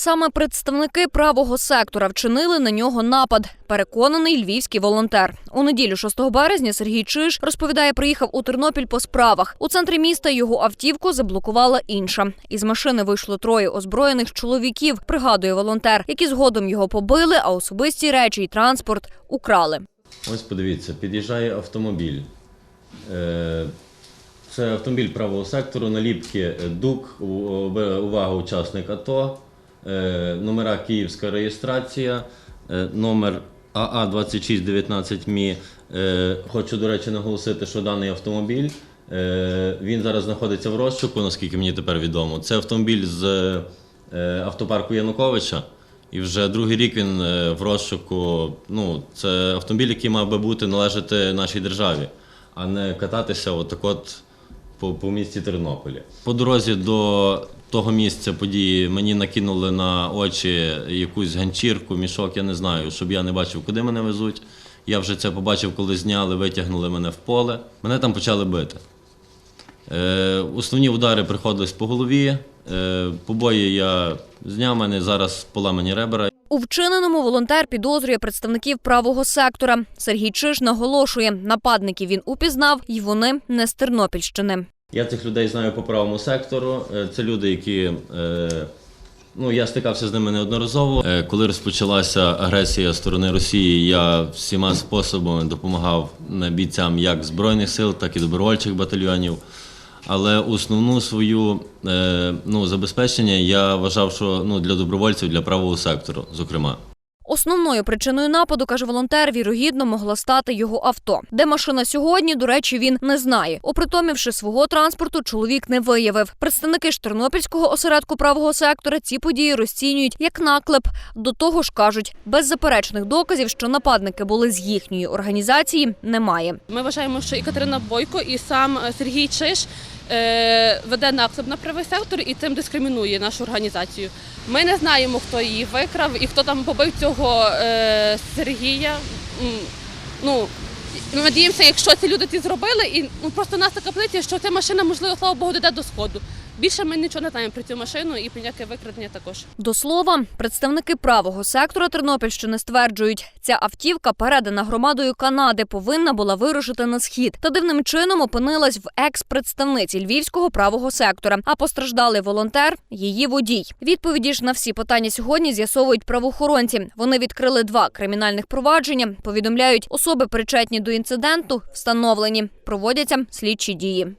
Саме представники правого сектора вчинили на нього напад. Переконаний львівський волонтер. У неділю 6 березня Сергій Чиж розповідає, приїхав у Тернопіль по справах. У центрі міста його автівку заблокувала інша. Із машини вийшло троє озброєних чоловіків. Пригадує волонтер, які згодом його побили, а особисті речі і транспорт украли. Ось подивіться, під'їжджає автомобіль. Е, Це автомобіль правого сектору, наліпки е, ДУК, увага, учасник АТО, номера Київська реєстрація, е, номер АА 2619 МІ. Е, Хочу, до речі, наголосити, що даний автомобіль е, він зараз знаходиться в розшуку, наскільки мені тепер відомо. Це автомобіль з е, автопарку Януковича. І вже другий рік він е, в розшуку. Ну, це автомобіль, який мав би бути належати нашій державі, а не кататися отак от по, по місті Тернополі. По дорозі до того місця події мені накинули на очі якусь ганчірку, мішок, я не знаю, щоб я не бачив, куди мене везуть. Я вже це побачив, коли зняли, витягнули мене в поле. Мене там почали бити. Е, основні удари приходились по голові. Е, побої я зняв мене зараз поламані ребра. У вчиненому волонтер підозрює представників правого сектора. Сергій Чиж наголошує, нападників він упізнав, і вони не з Тернопільщини. Я цих людей знаю по правому сектору. Е, Це люди, які. е, Ну, я стикався з ними неодноразово. Е, Коли розпочалася агресія сторони Росії, я всіма способами допомагав бійцям як Збройних сил, так і добровольчих батальйонів. Але основну свою е, ну, забезпечення я вважав, що ну, для добровольців, для правого сектору, зокрема. Основною причиною нападу, каже волонтер, вірогідно могла стати його авто. Де машина сьогодні, до речі, він не знає. Опритомівши свого транспорту, чоловік не виявив. Представники ж Тернопільського осередку правого сектора ці події розцінюють як наклеп. До того ж кажуть, без заперечних доказів, що нападники були з їхньої організації, немає. Ми вважаємо, що і Катерина Бойко, і сам е, Сергій Чиш веде наклеп на правий сектор і цим дискримінує нашу організацію. Ми не знаємо, хто її викрав і хто там побив цього е, Сергія. Ну, ми надіємося, якщо ці люди це зробили, і ну просто нас така позиція, що ця машина, можливо, слава Богу, дійде до сходу. Більше ми нічого не знаємо про цю машину і про викрадення також. До слова, представники правого сектора Тернопільщини стверджують, ця автівка, передана громадою Канади, повинна була вирушити на схід та дивним чином опинилась в екс-представниці львівського правого сектора. А постраждалий волонтер її водій. Відповіді ж на всі питання сьогодні з'ясовують правоохоронці. Вони відкрили два кримінальних провадження. Повідомляють, особи причетні до інциденту встановлені. Проводяться слідчі дії.